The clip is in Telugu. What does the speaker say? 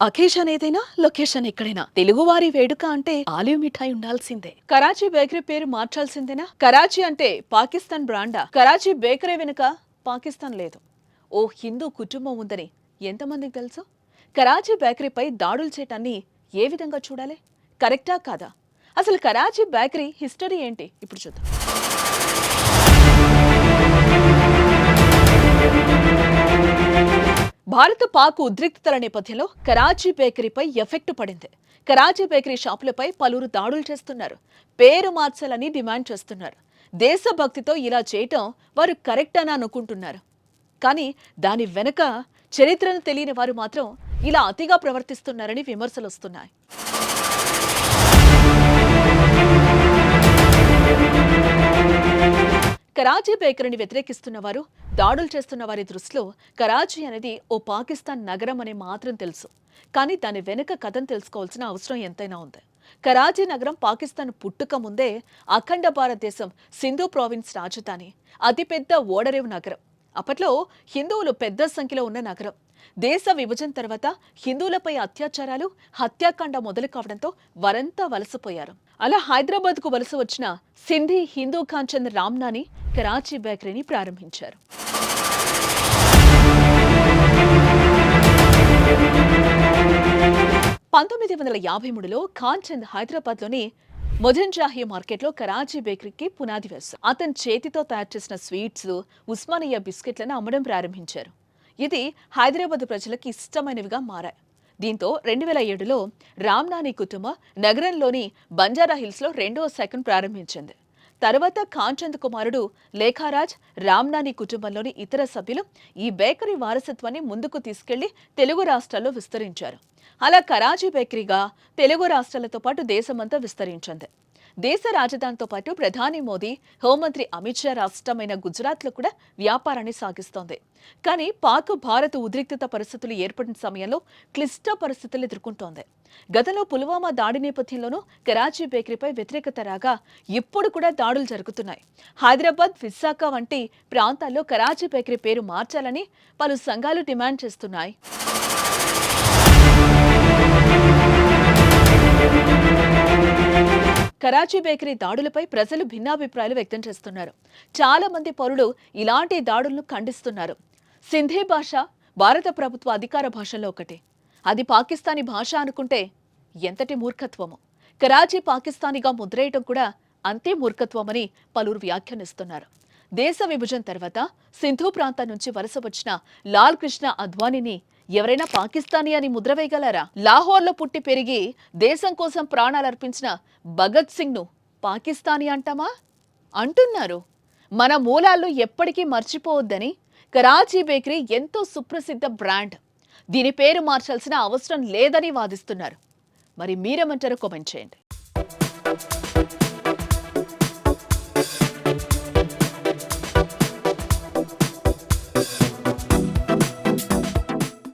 అకేషన్ ఏదైనా లొకేషన్ ఎక్కడైనా. తెలుగువారి వేడుక అంటే ఆలివ్ మిఠాయి ఉండాల్సిందే. కరాచీ బేకరీ పేరు మార్చాల్సిందేనా? కరాచీ అంటే పాకిస్తాన్ బ్రాండా? కరాచీ బేకరీ వెనుక పాకిస్తాన్ లేదు. ఓ హిందూ కుటుంబం ఉందని ఎంతమందికి తెలుసు? కరాచీ బేకరీపై దాడులు చేయటాన్ని ఏ విధంగా చూడాలి? కరెక్టా కాదా? అసలు కరాచీ బేకరీ హిస్టరీ ఏంటి? ఇప్పుడు చూద్దాం. భారత పాక్ ఉద్రిక్తతల నేపథ్యంలో కరాచీ బేకరీపై ఎఫెక్ట్ పడింది. కరాచీ బేకరీ షాపులపై పలువురు దాడులు చేస్తున్నారు. పేరు మార్చాలని డిమాండ్ చేస్తున్నారు. దేశభక్తితో ఇలా చేయటం వారు కరెక్ట్ అని అనుకుంటున్నారు. కానీ దాని వెనుక చరిత్రను తెలియని వారు మాత్రం ఇలా అతిగా ప్రవర్తిస్తున్నారని విమర్శలు వస్తున్నాయి. కరాచీ బేకరీని వ్యతిరేకిస్తున్న వారు దాడులు చేస్తున్న వారి దృష్టిలో కరాచీ అనేది ఓ పాకిస్తాన్ నగరం అని మాత్రం తెలుసు. కానీ దాని వెనుక కథను తెలుసుకోవాల్సిన అవసరం ఎంతైనా ఉంది. కరాచీ నగరం పాకిస్తాన్ పుట్టుక ముందే అఖండ భారతదేశం సింధు ప్రావిన్స్ రాజధాని అతిపెద్ద ఓడరేవు నగరం. అప్పట్లో హిందువులు పెద్ద సంఖ్యలో ఉన్న నగరం. దేశ విభజన తర్వాత హిందువులపై అత్యాచారాలు హత్యాకాండ మొదలు కావడంతో వరంతా వలసపోయారు. అలా హైదరాబాద్కు వలస వచ్చిన సింధీ హిందూ కాంచంద్ రామ్నాని కరాచీ బేకరీని ప్రారంభించారు. పంతొమ్మిది వందల యాభై మూడులో ఖాన్చంద్ హైదరాబాద్లోని మొజంజాహి మార్కెట్లో కరాచీ బేకరీకి పునాది వేశారు. అతని చేతితో తయారు చేసిన స్వీట్స్ ఉస్మానియా బిస్కెట్లను అమ్మడం ప్రారంభించారు. ఇది హైదరాబాద్ ప్రజలకు ఇష్టమైనవిగా మారాయి. దీంతో రెండు వేల ఏడులో రామ్నాని కుటుంబం నగరంలోని బంజారా హిల్స్లో రెండో సెకండ్ ప్రారంభించింది. తర్వాత కాంచంద్ కుమారుడు లేఖారాజ్ రామ్నాని కుటుంబంలోని ఇతర సభ్యులు ఈ బేకరీ వారసత్వాన్ని ముందుకు తీసుకెళ్ళి తెలుగు రాష్ట్రాల్లో విస్తరించారు. అలా కరాచీ బేకరీగా తెలుగు రాష్ట్రాలతో పాటు దేశమంతా విస్తరించింది. దేశ రాజధానితో పాటు ప్రధాని మోదీ హోంమంత్రి అమిత్ షా రాష్ట్రమైన గుజరాత్లో కూడా వ్యాపారాన్ని సాగిస్తోంది. కానీ పాక్ భారత్ ఉద్రిక్తత పరిస్థితులు ఏర్పడిన సమయంలో క్లిష్ట పరిస్థితులు ఎదుర్కొంటోంది. గతంలో పుల్వామా దాడి నేపథ్యంలోనూ కరాచీ బేకరీపై వ్యతిరేకత రాగా ఇప్పుడు కూడా దాడులు జరుగుతున్నాయి. హైదరాబాద్ విశాఖ వంటి ప్రాంతాల్లో కరాచీ బేకరీ పేరు మార్చాలని పలు సంఘాలు డిమాండ్ చేస్తున్నాయి. కరాచీ బేకరీ దాడులపై ప్రజలు భిన్నాభిప్రాయాలు వ్యక్తం చేస్తున్నారు. చాలా మంది పౌరులు ఇలాంటి దాడులను ఖండిస్తున్నారు. సింధీ భాష భారత ప్రభుత్వ అధికార భాషల్లో ఒకటి. అది పాకిస్తానీ భాష అనుకుంటే ఎంతటి మూర్ఖత్వము? కరాచీ పాకిస్తానీగా ముద్రేయటం కూడా అంతే మూర్ఖత్వమని పలువురు వ్యాఖ్యానిస్తున్నారు. దేశ విభజన తర్వాత సింధు ప్రాంతం నుంచి వలస వచ్చిన లాల్ కృష్ణ అద్వానీని ఎవరైనా పాకిస్తానీ అని ముద్ర వేయగలరా? లాహోర్లో పుట్టి పెరిగి దేశం కోసం ప్రాణాలు అర్పించిన భగత్ సింగ్ను పాకిస్తానీ అంటామా? అంటున్నారు. మన మూలాల్లో ఎప్పటికీ మర్చిపోవద్దని కరాచీ బేకరీ ఎంతో సుప్రసిద్ధ బ్రాండ్. దీని పేరు మార్చాల్సిన అవసరం లేదని వాదిస్తున్నారు. మరి మీరేమంటారో కామెంట్ చేయండి.